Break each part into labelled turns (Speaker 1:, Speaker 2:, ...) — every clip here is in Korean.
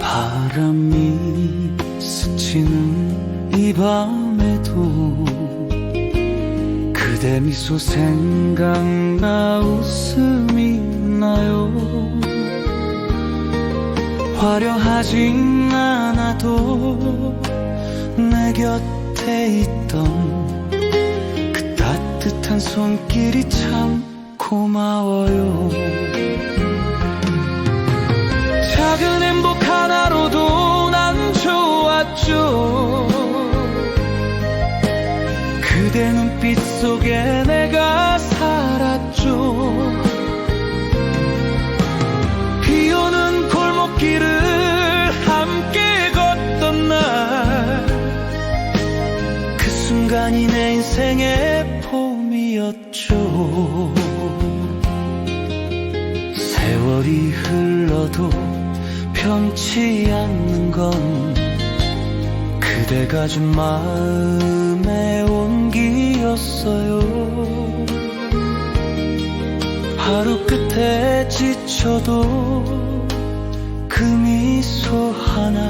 Speaker 1: 바람이 스치는 이 밤에도 그대 미소 생각나 웃음이 나요. 화려하진 않아도 내 곁에 있던 그 따뜻한 손길이 참 고마워요. 순간이 내 인생의 봄이었죠. 세월이 흘러도 변치 않는 건 그대가 준 마음의 온기였어요. 하루 끝에 지쳐도 그 미소 하나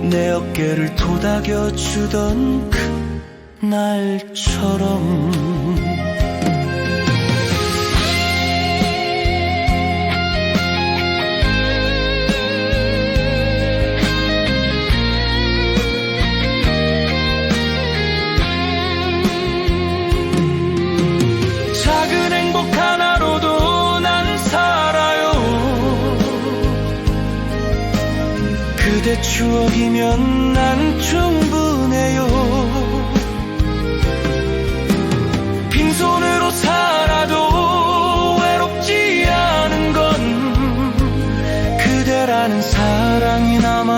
Speaker 1: 내 어깨를 도닥여 주던 그 날처럼. 작은 행복 하나로도 난 살아요. 그대 추억이면 난 충분해요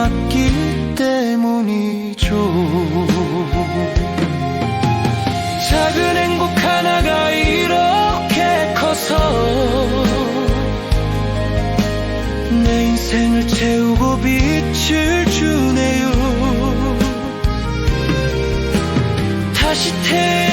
Speaker 1: 남았기 때문이죠. 작은 행복 하나가 이렇게 커서 내 인생을 채우고 빛을 주네요. 다시 태어